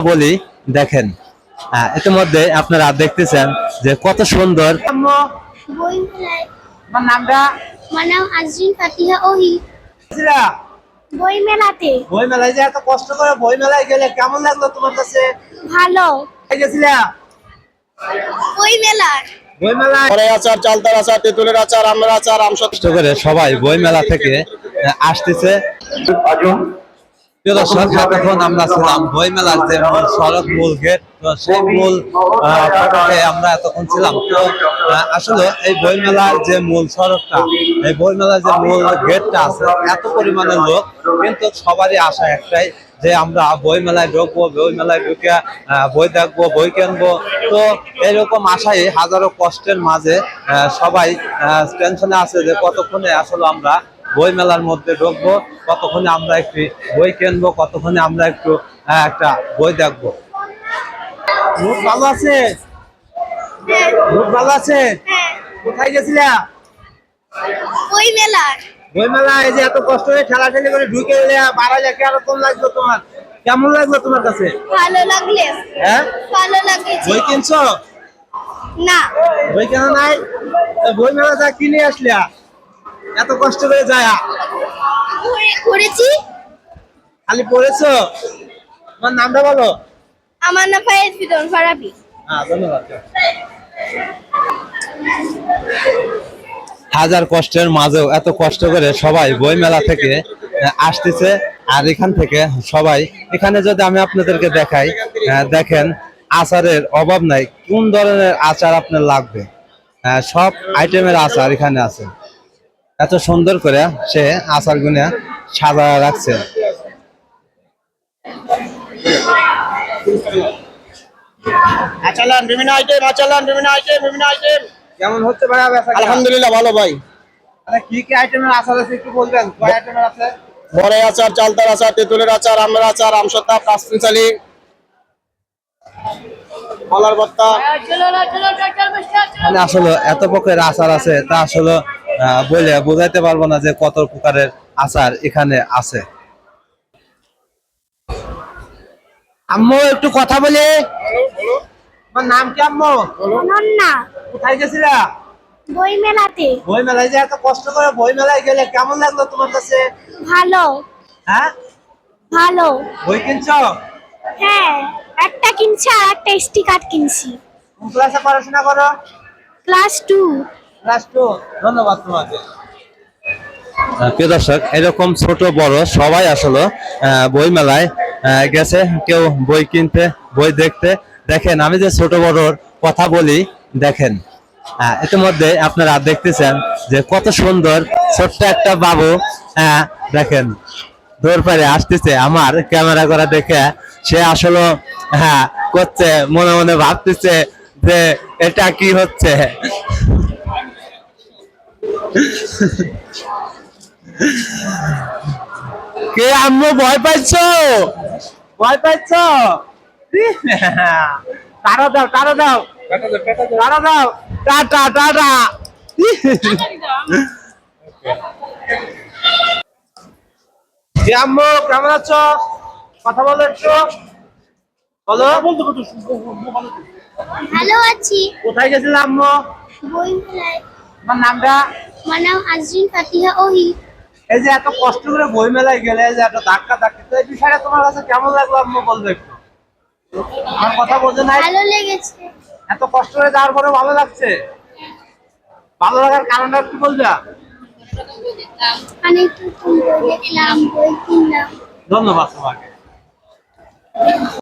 বলি দেখেন ইতিমধ্যে আপনারা দেখতেছেন যে কত সুন্দর বই মেলায় মেলাতে বই যে এত কষ্ট করে বই মেলায় গেলে কেমন লাগল তোমার কাছে? ভালো। গেছিলা? বই মেলার বই মেলায় আচার চালতার আচার তেঁতুলের আচার আমের আচার কষ্ট করে সবাই বই মেলা থেকে আসতেছে। লোক, কিন্তু সবারই আশা একটাই যে আমরা বই মেলায় ঢুকবো বই মেলায় ঢুকে বই দেখব, বই কিনবো। তো এরকম আশায় হাজারো কষ্টের মাঝে সবাই টেনশনে আছে যে কতক্ষণে আসলে আমরা বই মেলার মধ্যে ঢুকবো কতক্ষণে আমরা একটি বই কিনবো কতক্ষণে আমরা একটু একটা বই দেখব। ভালো আছে? মুখ ভালো আছে? কোথায় গেছিলা? বই মেলায় যে এত কষ্ট করে ঠেলাঠেলি করে ঢুকে লাগল তোমার? কেমন লাগল তোমার কাছে? ভালো লাগলে। হ্যাঁ? ভালো বই কিনছো? না। বই কেন নাই? বই মেলা যা কিনে আসলে এত কষ্ট করে যায় খালি পড়েছো? তোমার নামটা বলো। আমার নাম ফায়েজ বিদন ফারাবি। হ্যাঁ ধন্যবাদ। হাজার কষ্টের মাঝেও এত কষ্ট করে সবাই বই মেলা থেকে আসতেছে। আর এখান থেকে সবাই এখানে যদি আমি আপনাদেরকে দেখাই দেখেন আচারের অভাব নাই। কোন ধরনের আচার আপনার লাগবে? সব আইটেমের আচার এখানে আছে। এত সুন্দর করে সে আচার গুনে সাজা রাখছে। আচালান বিভিন্ন আইটেম আচালান বিভিন্ন আইটেম বিভিন্ন আইটেম কেমন হচ্ছে আলহামদুলিল্লাহ ভালো ভাই। কি কি আইটেমের আচার আছে একটু বলবেন? কয় আইটেমের আছে? বরে আচার চালতার আচার তেঁতুলের আচার আমের আচার আমসত্তা কাশপিনচালি কলার ভর্তা মানে আসলে এত প্রকারের আচার আছে তা আসলে বলে বোঝাইতে পারব না যে কত প্রকারের আচার এখানে আছে। আম্মু একটু কথা বলি। তোমার নাম কি আম্মু? অনন্যা। কোথায় গেছিলা? বই মেলাতে বই মেলায় যে এত কষ্ট করে বই মেলায় গেলে কেমন লাগল তোমার কাছে? ভালো। হ্যাঁ? ভালো। বই কিনছো? হ্যাঁ একটা কিনছি আর একটা স্টিকার কিনছি। কোন ক্লাসে পড়াশোনা করো? Class two class two. ধন্যবাদ তোমাকে। প্রিয় দর্শক, এরকম ছোট বড় সবাই আসলে বই মেলায় গেছে, কেউ বই কিনতে, বই দেখতে। দেখেন, আমি যে ছোট বড়র কথা বলি, দেখেন। ইতিমধ্যে আপনারা দেখতেছেন যে কত সুন্দর ছোট্ট একটা বাবু দেখেন, দৌড় পারে আসতেছে আমার ক্যামেরা করা দেখে। সে আসলে হ্যাঁ করছে, মনে মনে ভাবতেছে যে এটা কি হচ্ছে? কে আম্মু ভয় পাইছ? ভয় পাইছ? তারা দাও তারা দাও। তারা দাও টাটা টাটা। জি আম্মু কেমন আছো? কথা বলো একটু। বলো। ভালো আছি। কোথায় গেছিলাম আম্মু? বই মেলায় তোমার নামটা? আমার নাম আজরিন ফাতিহা ওহি এই যে এত কষ্ট করে বই মেলায় গেলে যে এত ধাক্কা ধাক্কি তো এই বিষয়টা তোমার কাছে কেমন লাগল আম্মু বলবে একটু? আমার কথা বোঝে নাই? ভালো লেগেছে। এত কষ্ট করে যাওয়ার পরে ভালো লাগছে? ভালো লাগার কারণটা একটু বলবে? অনেক দেখলাম বই কিনলাম। ধন্যবাদ তোমাকে।